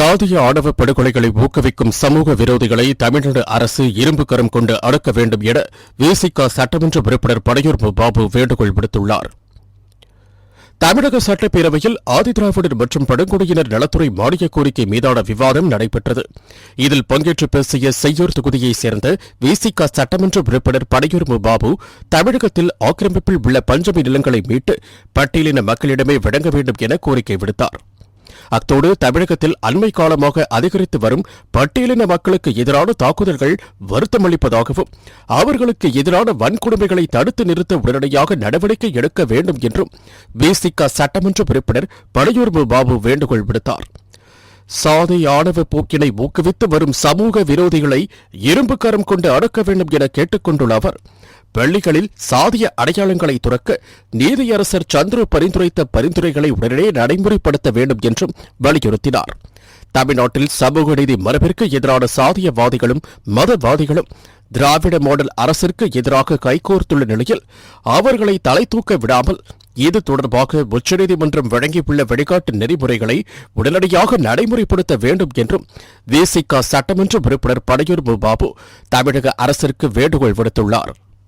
சாதிய ஆடவ படுகொலைகளை ஊக்குவிக்கும் சமூக விரோதிகளை தமிழ்நாடு அரசு இரும்பு கரம் கொண்டு அடக்க வேண்டும் என விசிக சட்டமன்ற உறுப்பினர் படையூர் பாபு வேண்டுகோள் விடுத்துள்ளார். தமிழக சட்டப்பேரவையில் ஆதிதிராவிடர் மற்றும் பழங்குடியினர் நலத்துறை மானிய கோரிக்கை மீதான விவாதம் நடைபெற்றது. இதில் பங்கேற்று பேசிய செய்யூர் தொகுதியைச் சேர்ந்த விசிக சட்டமன்ற உறுப்பினர் படையூர் பாபு தமிழகத்தில் ஆக்கிரமிப்பில் உள்ள பஞ்சமி நிலங்களை மீட்டு பட்டியலின மக்களிடமே வழங்க வேண்டும் என கோரிக்கை விடுத்தார். அத்தோடு தமிழகத்தில் அண்மை காலமாக அதிகரித்து வரும் பட்டியலின மக்களுக்கு எதிரான தாக்குதல்கள் வருத்தமளிப்பதாகவும் அவர்களுக்கு எதிரான வன்கொடுமைகளை தடுத்து நிறுத்த உடனடியாக நடவடிக்கை எடுக்க வேண்டும் என்றும் விசிக சட்டமன்ற உறுப்பினர் படையூர் பாபு வேண்டுகோள் விடுத்தார். சாதி ஆணவ போக்கினை ஊக்குவித்து வரும் சமூக விரோதிகளை இரும்புக்கரம் கொண்டு அடக்க வேண்டும் என கேட்டுக் கொண்டுள்ள அவர் பள்ளிகளில் சாதிய அடையாளங்களை துறக்க நீதியரசர் சந்துரு பரிந்துரைத்த பரிந்துரைகளை உடனே நடைமுறைப்படுத்த வேண்டும் என்றும் வலியுறுத்தினார். தமிழ்நாட்டில் சமூக நீதி மரபிற்கு எதிரான சாதியவாதிகளும் மதவாதிகளும் திராவிட மாடல் அரசிற்கு எதிராக கைகோர்த்துள்ள நிலையில் அவர்களை தலை தூக்க விடாமல் இது தொடர்பாக உச்சநீதிமன்றம் வழங்கியுள்ள வழிகாட்டு நெறிமுறைகளை உடனடியாக நடைமுறைப்படுத்த வேண்டும் என்றும் விசிக சட்டமன்ற உறுப்பினர் படையூர் பாபு தமிழக அரசிற்கு வேண்டுகோள் விடுத்துள்ளார்.